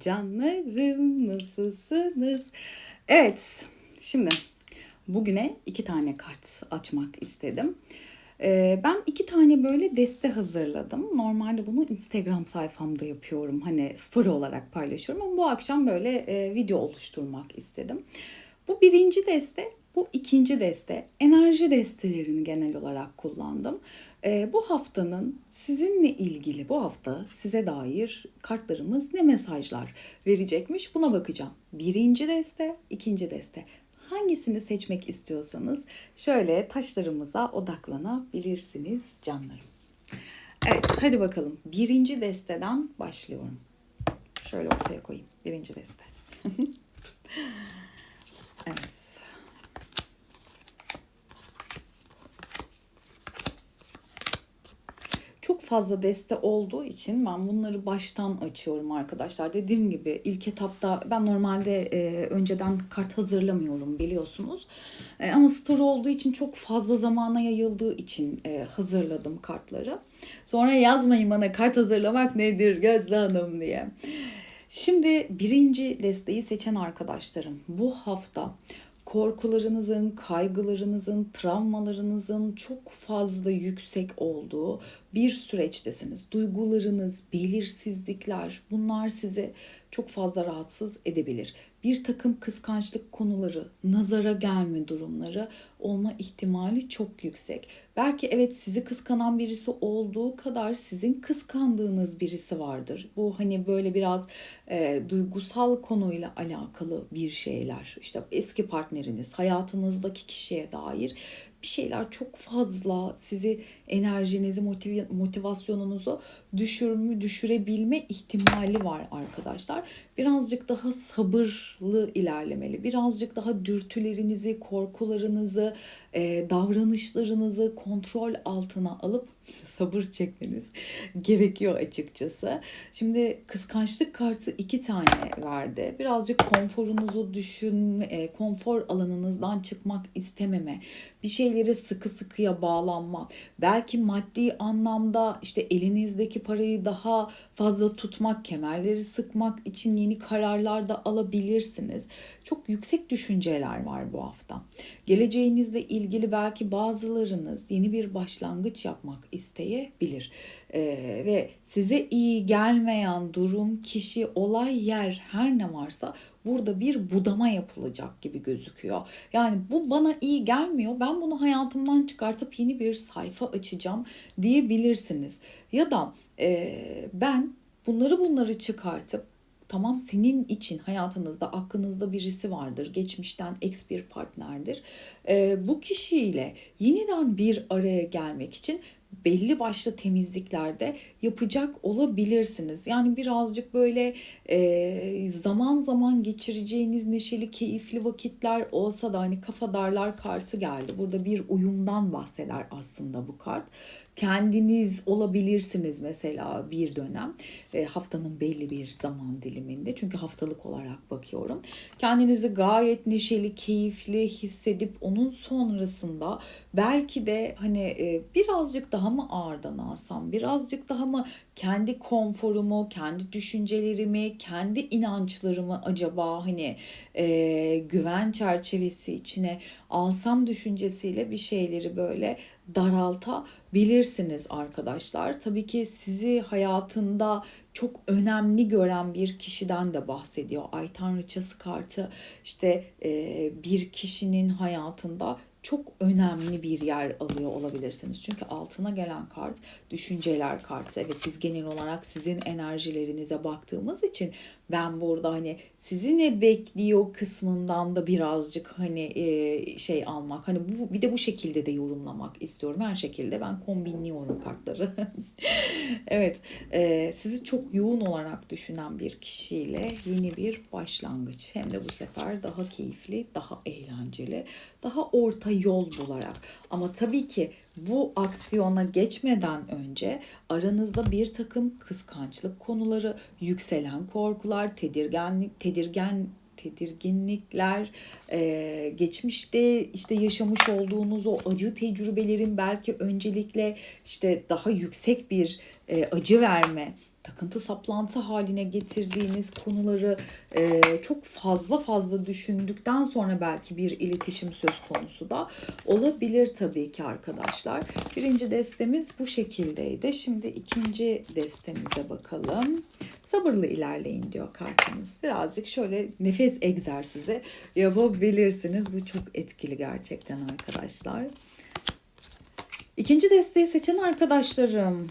Canlarım nasılsınız? Evet, şimdi bugüne iki tane kart açmak istedim. Ee, ben iki tane böyle deste hazırladım. Normalde bunu Instagram sayfamda yapıyorum. Hani story olarak paylaşıyorum ama bu akşam böyle e, video oluşturmak istedim. Bu birinci deste, bu ikinci deste. Enerji destelerini genel olarak kullandım. Ee, bu haftanın sizinle ilgili bu hafta size dair kartlarımız ne mesajlar verecekmiş buna bakacağım. Birinci deste, ikinci deste. Hangisini seçmek istiyorsanız şöyle taşlarımıza odaklanabilirsiniz canlarım. Evet hadi bakalım birinci desteden başlıyorum. Şöyle ortaya koyayım birinci deste. evet. çok fazla deste olduğu için ben bunları baştan açıyorum arkadaşlar. Dediğim gibi ilk etapta ben normalde e, önceden kart hazırlamıyorum biliyorsunuz. E, ama story olduğu için çok fazla zamana yayıldığı için e, hazırladım kartları. Sonra yazmayın bana kart hazırlamak nedir Gözde Hanım diye. Şimdi birinci desteği seçen arkadaşlarım bu hafta korkularınızın, kaygılarınızın, travmalarınızın çok fazla yüksek olduğu bir süreçtesiniz. Duygularınız, belirsizlikler bunlar sizi çok fazla rahatsız edebilir. Bir takım kıskançlık konuları, nazara gelme durumları olma ihtimali çok yüksek. Belki evet sizi kıskanan birisi olduğu kadar sizin kıskandığınız birisi vardır. Bu hani böyle biraz e, duygusal konuyla alakalı bir şeyler. İşte eski partneriniz, hayatınızdaki kişiye dair bir şeyler çok fazla sizi enerjinizi, motiv motivasyonunuzu düşürmü düşürebilme ihtimali var arkadaşlar. Birazcık daha sabırlı ilerlemeli. Birazcık daha dürtülerinizi, korkularınızı, e, davranışlarınızı kontrol altına alıp sabır çekmeniz gerekiyor açıkçası. Şimdi kıskançlık kartı iki tane verdi. Birazcık konforunuzu düşün, e, konfor alanınızdan çıkmak istememe, bir şeyleri sıkı sıkıya bağlanma, belki maddi anlamda işte elinizdeki parayı daha fazla tutmak, kemerleri sıkmak için yeni kararlar da alabilirsiniz. Çok yüksek düşünceler var bu hafta. Geleceğinizle ilgili belki bazılarınız yeni bir başlangıç yapmak isteyebilir. Ee, ve size iyi gelmeyen durum, kişi, olay, yer her ne varsa burada bir budama yapılacak gibi gözüküyor. Yani bu bana iyi gelmiyor. Ben bunu hayatımdan çıkartıp yeni bir sayfa açacağım diyebilirsiniz. Ya da e, ben bunları bunları çıkartıp Tamam senin için hayatınızda aklınızda birisi vardır. Geçmişten ex bir partnerdir. Ee, bu kişiyle yeniden bir araya gelmek için belli başlı temizliklerde yapacak olabilirsiniz. Yani birazcık böyle e, zaman zaman geçireceğiniz neşeli, keyifli vakitler olsa da hani kafa darlar kartı geldi. Burada bir uyumdan bahseder aslında bu kart. Kendiniz olabilirsiniz mesela bir dönem e, haftanın belli bir zaman diliminde. Çünkü haftalık olarak bakıyorum. Kendinizi gayet neşeli, keyifli hissedip onun sonrasında belki de hani e, birazcık daha mı ağırdan alsam, birazcık daha mı kendi konforumu, kendi düşüncelerimi, kendi inançlarımı acaba hani e, güven çerçevesi içine alsam düşüncesiyle bir şeyleri böyle daraltabilirsiniz arkadaşlar. Tabii ki sizi hayatında çok önemli gören bir kişiden de bahsediyor. Ay Tanrıçası kartı işte e, bir kişinin hayatında çok önemli bir yer alıyor olabilirsiniz. Çünkü altına gelen kart düşünceler kartı. Evet biz genel olarak sizin enerjilerinize baktığımız için ben burada hani sizi ne bekliyor kısmından da birazcık hani e, şey almak hani bu bir de bu şekilde de yorumlamak istiyorum her şekilde ben kombinliyorum kartları evet e, sizi çok yoğun olarak düşünen bir kişiyle yeni bir başlangıç hem de bu sefer daha keyifli daha eğlenceli daha orta yol bularak. Ama tabii ki bu aksiyona geçmeden önce aranızda bir takım kıskançlık konuları, yükselen korkular, tedirgenlik, tedirgen tedirginlikler, e, geçmişte işte yaşamış olduğunuz o acı tecrübelerin belki öncelikle işte daha yüksek bir e, acı verme, takıntı saplantı haline getirdiğiniz konuları e, çok fazla fazla düşündükten sonra belki bir iletişim söz konusu da olabilir tabii ki arkadaşlar. Birinci destemiz bu şekildeydi. Şimdi ikinci destemize bakalım. Sabırlı ilerleyin diyor kartımız. Birazcık şöyle nefes egzersizi yapabilirsiniz. Bu çok etkili gerçekten arkadaşlar. İkinci desteği seçen arkadaşlarım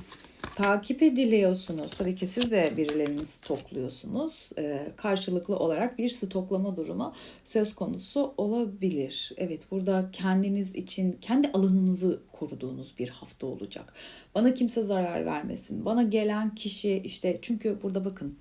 takip ediliyorsunuz. Tabii ki siz de birilerini stokluyorsunuz. Ee, karşılıklı olarak bir stoklama durumu söz konusu olabilir. Evet burada kendiniz için kendi alanınızı koruduğunuz bir hafta olacak. Bana kimse zarar vermesin. Bana gelen kişi işte çünkü burada bakın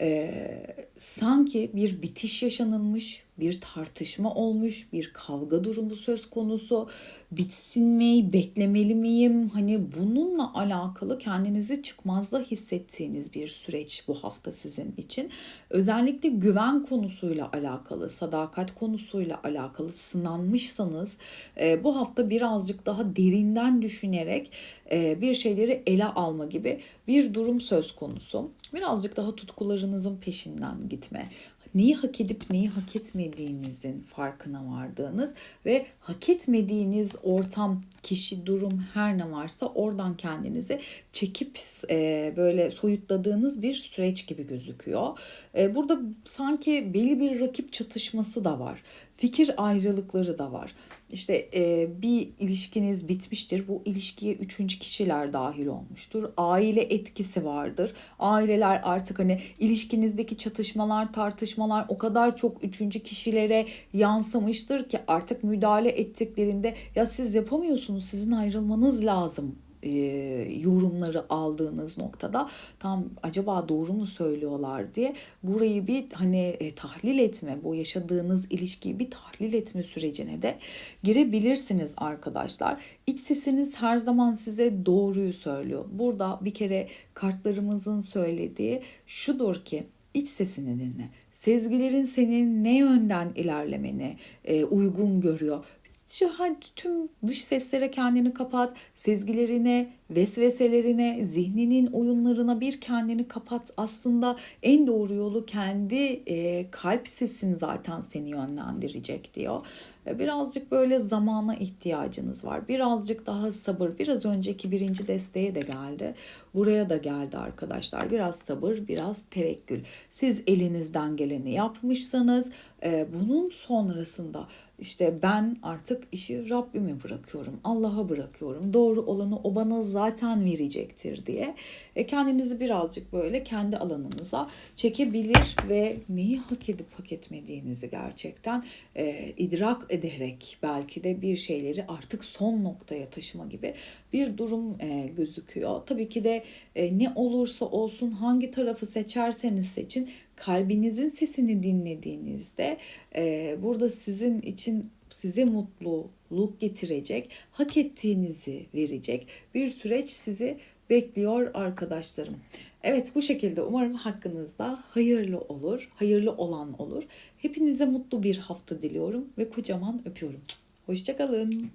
ee, sanki bir bitiş yaşanılmış, bir tartışma olmuş, bir kavga durumu söz konusu. Bitsin mi, beklemeli miyim? Hani bununla alakalı kendinizi çıkmazda hissettiğiniz bir süreç bu hafta sizin için. Özellikle güven konusuyla alakalı, sadakat konusuyla alakalı sınanmışsanız e, bu hafta birazcık daha derinden düşünerek e, bir şeyleri ele alma gibi bir durum söz konusu. Birazcık daha tutkularınızın peşinden gitme, neyi hak edip neyi hak etmediğinizin farkına vardığınız ve hak etmediğiniz ortam, kişi, durum her ne varsa oradan kendinizi çekip e, böyle soyutladığınız bir süreç gibi gözüküyor. E, burada sanki belli bir rakip çatışması da var. Fikir ayrılıkları da var. İşte e, bir ilişkiniz bitmiştir. Bu ilişkiye üçüncü kişiler dahil olmuştur. Aile etkisi vardır. Aileler artık hani ilişkinizdeki çatışmalar, tartışmalar o kadar çok üçüncü kişilere yansımıştır ki artık müdahale ettiklerinde ya siz yapamıyorsunuz, sizin ayrılmanız lazım e, yorumları aldığınız noktada tam acaba doğru mu söylüyorlar diye burayı bir hani e, tahlil etme, bu yaşadığınız ilişkiyi bir tahlil etme sürecine de girebilirsiniz arkadaşlar. İç sesiniz her zaman size doğruyu söylüyor. Burada bir kere kartlarımızın söylediği şudur ki iç sesini dinle. Sezgilerin senin ne yönden ilerlemeni e, uygun görüyor. Şu tüm dış seslere kendini kapat, sezgilerine, vesveselerine, zihninin oyunlarına bir kendini kapat. Aslında en doğru yolu kendi e, kalp sesin zaten seni yönlendirecek diyor. E, birazcık böyle zamana ihtiyacınız var. Birazcık daha sabır. Biraz önceki birinci desteğe de geldi. Buraya da geldi arkadaşlar. Biraz sabır, biraz tevekkül. Siz elinizden geleni yapmışsanız e, bunun sonrasında işte ben artık işi Rabbime bırakıyorum. Allah'a bırakıyorum. Doğru olanı o bana zaten verecektir diye. E, kendinizi birazcık böyle kendi alanınıza çekebilir ve neyi hak edip hak etmediğinizi gerçekten e, idrak ederek belki de bir şeyleri artık son noktaya taşıma gibi bir durum e, gözüküyor. Tabii ki de e, ne olursa olsun hangi tarafı seçerseniz seçin kalbinizin sesini dinlediğinizde e, burada sizin için size mutluluk getirecek, hak ettiğinizi verecek bir süreç sizi bekliyor arkadaşlarım. Evet bu şekilde umarım hakkınızda hayırlı olur, hayırlı olan olur. Hepinize mutlu bir hafta diliyorum ve kocaman öpüyorum. Hoşçakalın.